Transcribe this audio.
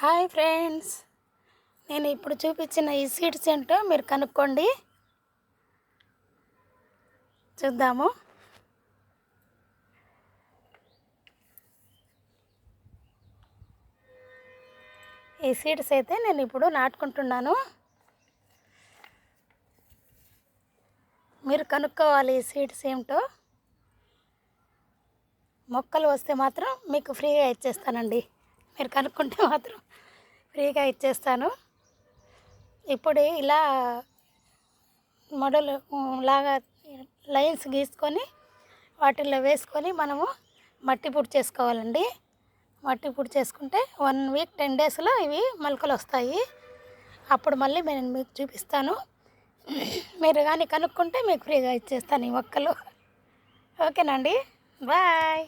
Hi friends. నేను ఇప్పుడు చూపించిన ఈ సీడ్స్ ఏంటో మీరు కనుక్కోండి. చూద్దాము. ఈ సీడ్స్ అయితే నేను ఇప్పుడు నాటుకుంటున్నాను. మీరు కనుక్కోవాలి ఈ సీడ్స్ ఏమిటో మొక్కలు వస్తే మాత్రం మీకు ఫ్రీగా ఇచ్చేస్తానండి. మీరు కనుక్కుంటే మాత్రం ఫ్రీగా ఇచ్చేస్తాను. ఇప్పుడు ఇలా మొడలు లాగా లైన్స్ గీసుకొని వాటిల్లో వేసుకొని మనము మట్టి పొడి చేసుకోవాలండి. మట్టి పుడి చేసుకుంటే వన్ వీక్ టెన్ డేస్లో ఇవి మొలకలు వస్తాయి. అప్పుడు మళ్ళీ నేను మీకు చూపిస్తాను. మీరు కానీ కనుక్కుంటే మీకు ఫ్రీగా ఇచ్చేస్తాను ఈ మొక్కలు. ఓకేనండి. బాయ్.